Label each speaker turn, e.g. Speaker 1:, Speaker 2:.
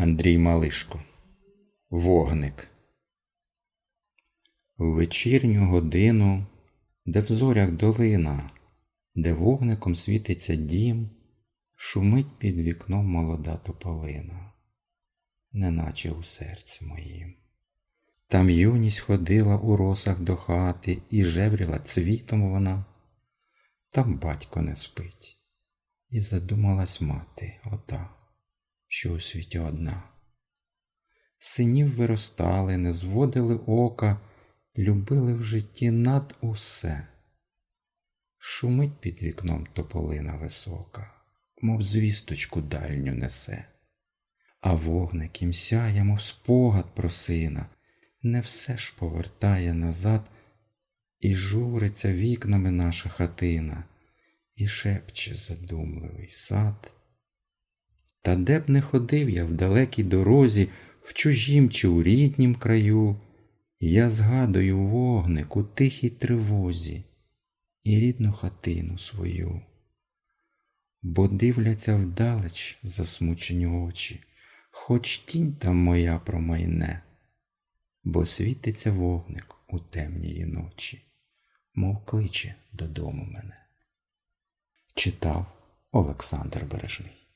Speaker 1: Андрій Малишко Вогник В вечірню годину, де в зорях долина, де вогником світиться дім, шумить під вікном молода тополина, неначе у серці моїм. Там юність ходила у росах до хати і жевріла цвітом вона. Там батько не спить, і задумалась мати ота, що у світі одна. Синів виростали, не зводили ока, любили в житті над усе. Шумить під вікном тополина висока, мов звісточку дальню несе, а вогник їм сяє, мов спогад про сина, не все ж повертає назад, і журиться вікнами наша хатина, і шепче задумливий сад. Та де б не ходив я в далекій дорозі, в чужім чи у ріднім краю, я згадую вогник у тихій тривозі і рідну хатину свою. Бо дивляться вдалеч засмучені очі, хоч тінь там моя промайне, бо світиться вогник у темній ночі, мов кличе додому мене. Читав Олександр Бережний